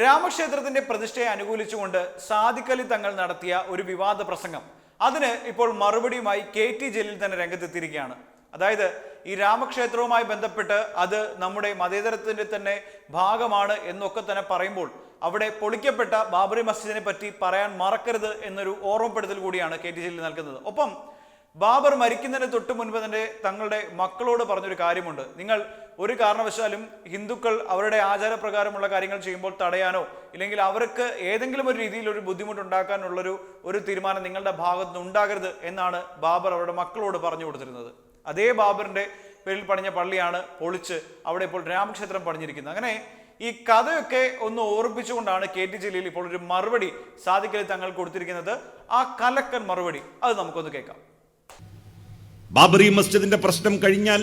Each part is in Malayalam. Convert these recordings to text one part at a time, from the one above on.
രാമക്ഷേത്രത്തിന്റെ പ്രതിഷ്ഠയെ അനുകൂലിച്ചുകൊണ്ട് സാദിഖലി തങ്ങൾ നടത്തിയ ഒരു വിവാദ പ്രസംഗം. അതിന് ഇപ്പോൾ മറുപടിയുമായി കെ ടി ജലീൽ തന്നെ രംഗത്തെത്തിയിരിക്കുകയാണ്. അതായത് ഈ രാമക്ഷേത്രവുമായി ബന്ധപ്പെട്ട് അത് നമ്മുടെ മതേതരത്തിന്റെ തന്നെ ഭാഗമാണ് എന്നൊക്കെ തന്നെ പറയുമ്പോൾ അവിടെ പൊളിക്കപ്പെട്ട ബാബറി മസ്ജിദിനെ പറ്റി പറയാൻ മറക്കരുത് എന്നൊരു ഓർമ്മപ്പെടുത്തൽ കൂടിയാണ് കെ ടി ജലീൽ നൽകുന്നത്. ഒപ്പം ബാബർ മരിക്കുന്നതിന് തൊട്ട് മുൻപ് തന്നെ തങ്ങളുടെ മക്കളോട് പറഞ്ഞൊരു കാര്യമുണ്ട്. നിങ്ങൾ ഒരു കാരണവശാലും ഹിന്ദുക്കൾ അവരുടെ ആചാരപ്രകാരമുള്ള കാര്യങ്ങൾ ചെയ്യുമ്പോൾ തടയാനോ ഇല്ലെങ്കിൽ അവർക്ക് ഏതെങ്കിലും ഒരു രീതിയിൽ ഒരു ബുദ്ധിമുട്ടുണ്ടാക്കാനുള്ളൊരു ഒരു തീരുമാനം നിങ്ങളുടെ ഭാഗത്തുനിന്ന് ഉണ്ടാകരുത് എന്നാണ് ബാബർ അവരുടെ മക്കളോട് പറഞ്ഞു കൊടുത്തിരുന്നത്. അതേ ബാബറിന്റെ പേരിൽ പണിഞ്ഞ പള്ളിയാണ് പൊളിച്ച് അവിടെ ഇപ്പോൾ രാമക്ഷേത്രം പണിഞ്ഞിരിക്കുന്നത്. അങ്ങനെ ഈ കഥയൊക്കെ ഒന്ന് ഓർപ്പിച്ചുകൊണ്ടാണ് കെ ടി ജലീൽ ഇപ്പോൾ ഒരു മറുപടി സാധിക്കലി തങ്ങൾ കൊടുത്തിരിക്കുന്നത്. ആ കലക്കൻ മറുപടി അത് നമുക്കൊന്ന് കേൾക്കാം. ബാബറി മസ്ജിദിന്റെ പ്രശ്നം കഴിഞ്ഞാൽ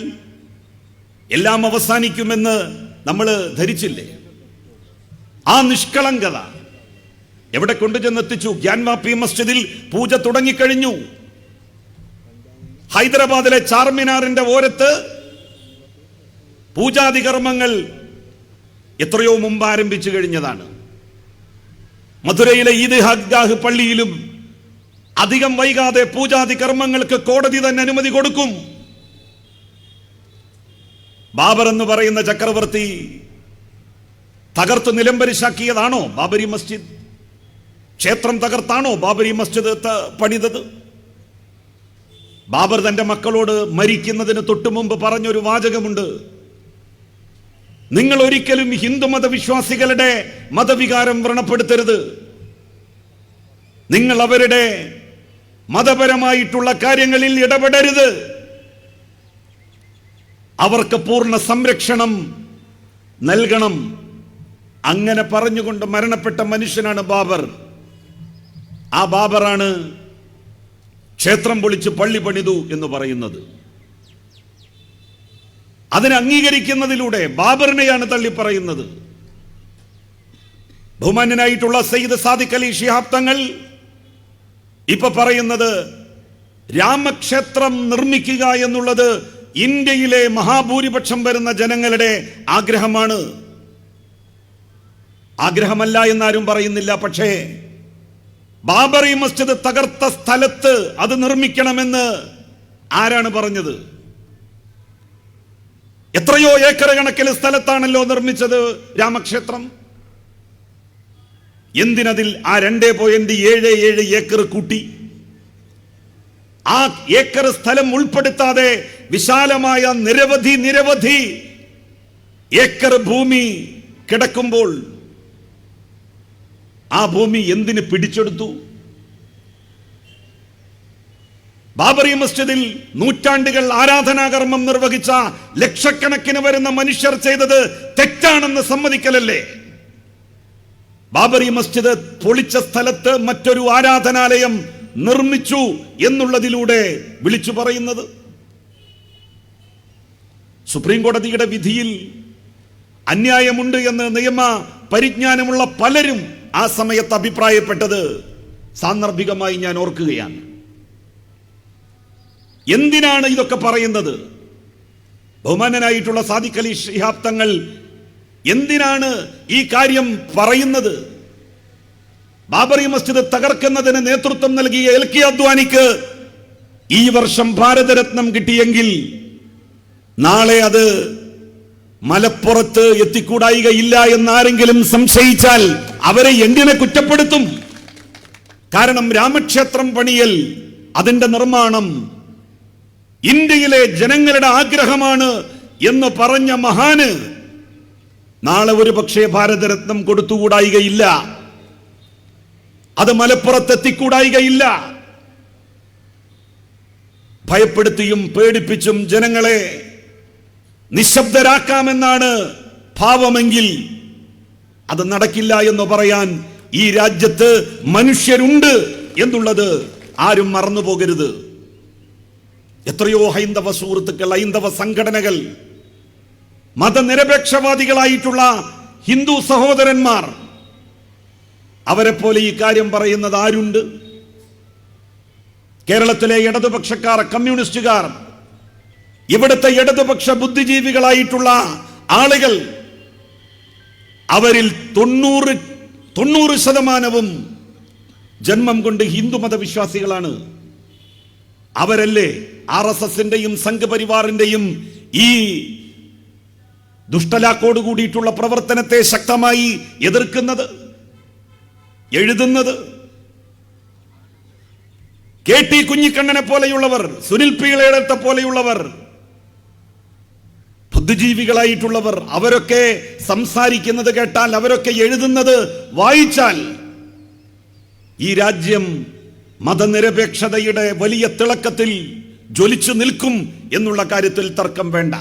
എല്ലാം അവസാനിക്കുമെന്ന് നമ്മൾ ധരിച്ചില്ലേ? ആ നിഷ്കളങ്കത എവിടെ കൊണ്ടുചെന്നെത്തിച്ചു ഗ്യാൻവാപ്പി മസ്ജിദിൽ പൂജ തുടങ്ങിക്കഴിഞ്ഞു. ഹൈദരാബാദിലെ ചാർമിനാറിന്റെ ഓരത്ത് പൂജാതി കർമ്മങ്ങൾ എത്രയോ മുമ്പ് ആരംഭിച്ചു കഴിഞ്ഞതാണ്. മധുരയിലെ ഈദ് ഹഗ്ഗാഹ് പള്ളിയിലും അധികം വൈകാതെ പൂജാതി കർമ്മങ്ങൾക്ക് കോടതി തന്നെ അനുമതി കൊടുക്കും. ബാബർ എന്ന് പറയുന്ന ചക്രവർത്തി തകർത്ത് നിലംപരിശാക്കിയതാണോ ബാബരി മസ്ജിദ്? ക്ഷേത്രം തകർത്താണോ ബാബരി മസ്ജിദ് പണിതത്? ബാബർ തന്റെ മക്കളോട് മരിക്കുന്നതിന് തൊട്ടു മുമ്പ് പറഞ്ഞൊരു വാചകമുണ്ട്. നിങ്ങൾ ഒരിക്കലും ഹിന്ദു മതവിശ്വാസികളുടെ മതവികാരം വ്രണപ്പെടുത്തരുത്. നിങ്ങൾ അവരുടെ മതപരമായിട്ടുള്ള കാര്യങ്ങളിൽ ഇടപെടരുത്. അവർക്ക് പൂർണ സംരക്ഷണം നൽകണം. അങ്ങനെ പറഞ്ഞുകൊണ്ട് മരണപ്പെട്ട മനുഷ്യനാണ് ബാബർ. ആ ബാബറാണ് ക്ഷേത്രം പൊളിച്ച് പള്ളി പണിതു എന്ന് പറയുന്നത്. അതിനെ അംഗീകരിക്കുന്നതിലൂടെ ബാബറിനെയാണ് തള്ളി പറയുന്നത് ബഹുമാന്യനായിട്ടുള്ള സയ്യിദ് സാദിഖ് അലി ശിഹാബ് തങ്ങൾ ഇപ്പൊ പറയുന്നത് രാമക്ഷേത്രം നിർമ്മിക്കുക എന്നുള്ളത് ഇന്ത്യയിലെ മഹാഭൂരിപക്ഷം വരുന്ന ജനങ്ങളുടെ ആഗ്രഹമാണ്. ആഗ്രഹമല്ല എന്നാരും പറയുന്നില്ല പക്ഷേ ബാബറി മസ്ജിദ് തകർത്ത സ്ഥലത്ത് അത് നിർമ്മിക്കണമെന്ന് ആരാണ് പറഞ്ഞത്? എത്രയോ ഏക്കർ കണക്കിൽ സ്ഥലത്താണല്ലോ നിർമ്മിച്ചത് രാമക്ഷേത്രം. എന്തിനതിൽ ആ രണ്ടേ പോയിന്റ് ഏഴ് ഏഴ് ഏക്കർ കൂട്ടി? ആ ഏക്കർ സ്ഥലം ഉൾപ്പെടുത്താതെ വിശാലമായ നിരവധി നിരവധി ഏക്കർ ഭൂമി കിടക്കുമ്പോൾ ആ ഭൂമി എന്തിന് പിടിച്ചെടുത്തു? ബാബറി മസ്ജിദിൽ നൂറ്റാണ്ടുകൾ ആരാധനാകർമ്മം നിർവഹിച്ച ലക്ഷക്കണക്കിന് വരുന്ന മനുഷ്യർ ചെയ്തത് തെറ്റാണെന്ന് സമ്മതിക്കലല്ലേ? ബാബറി മസ്ജിദ് പൊളിച്ച സ്ഥലത്ത് മറ്റൊരു ആരാധനാലയം നിർമ്മിച്ചു എന്നുള്ളതിലൂടെ വിളിച്ചു പറയുന്നത്. സുപ്രീം കോടതിയുടെ വിധിയിൽ അന്യായമുണ്ട് എന്ന് നിയമ പരിജ്ഞാനമുള്ള പലരും ആ സമയത്ത് അഭിപ്രായപ്പെട്ടത് സാന്ദർഭികമായി ഞാൻ ഓർക്കുകയാണ്. എന്തിനാണ് ഇതൊക്കെ പറയുന്നത്? ബഹുമാനനായിട്ടുള്ള സാദിഖലി അലി തങ്ങൾ എന്തിനാണ് ഈ കാര്യം പറയുന്നത്? ബാബറി മസ്ജിദ് തകർക്കുന്നതിന് നേതൃത്വം നൽകിയ എൽ കെ അദ്വാനിക്ക് ഈ വർഷം ഭാരതരത്നം കിട്ടിയെങ്കിൽ നാളെ അത് മലപ്പുറത്ത് എത്തിക്കൂടായികയില്ല എന്നാരെങ്കിലും സംശയിച്ചാൽ അവരെ എന്തിനെ കുറ്റപ്പെടുത്തും? കാരണം രാമക്ഷേത്രം പണിയൽ അതിന്റെ നിർമ്മാണം ഇന്ത്യയിലെ ജനങ്ങളുടെ ആഗ്രഹമാണ് എന്ന് പറഞ്ഞ മഹാന് നാളെ ഒരു പക്ഷേ ഭാരതരത്നം കൊടുത്തുകൂടായികയില്ല. അത് മലപ്പുറത്ത് എത്തിക്കൂടായികയില്ല. ഭയപ്പെടുത്തിയും പേടിപ്പിച്ചും ജനങ്ങളെ നിശബ്ദരാക്കാമെന്നാണ് ഭാവമെങ്കിൽ അത് നടക്കില്ല എന്ന് പറയാൻ ഈ രാജ്യത്ത് മനുഷ്യരുണ്ട് എന്നുള്ളത് ആരും മറന്നു പോകരുത്. എത്രയോ ഹൈന്ദവ സുഹൃത്തുക്കൾ ഹൈന്ദവ സംഘടനകൾ മതനിരപേക്ഷവാദികളായിട്ടുള്ള ഹിന്ദു സഹോദരന്മാർ അവരെ പോലെ ഈ കാര്യം പറയുന്നത് ആരുണ്ട്? കേരളത്തിലെ ഇടതുപക്ഷക്കാർ കമ്മ്യൂണിസ്റ്റുകാർ ഇവിടുത്തെ ഇടതുപക്ഷ ബുദ്ധിജീവികളായിട്ടുള്ള ആളുകൾ അവരിൽ തൊണ്ണൂറ് തൊണ്ണൂറ് ശതമാനവും ജന്മം കൊണ്ട് ഹിന്ദുമത വിശ്വാസികളാണ് അവരല്ലേ ആർ എസ് എസിന്റെയും സംഘപരിവാറിന്റെയും ഈ ദുഷ്ടലാക്കോട് കൂടിയിട്ടുള്ള പ്രവർത്തനത്തെ ശക്തമായി എതിർക്കുന്നത്? എഴുതുന്നത്. കെ ടി കുഞ്ഞിക്കണ്ണനെ പോലെയുള്ളവർ സുനിൽ പീളയിടത്തെ പോലെയുള്ളവർ ബുദ്ധിജീവികളായിട്ടുള്ളവർ അവരൊക്കെ സംസാരിക്കുന്നത് കേട്ടാൽ അവരൊക്കെ എഴുതുന്നത് വായിച്ചാൽ ഈ രാജ്യം മതനിരപേക്ഷതയുടെ വലിയ തിളക്കത്തിൽ ജ്വലിച്ചു നിൽക്കും എന്നുള്ള കാര്യത്തിൽ തർക്കം വേണ്ട.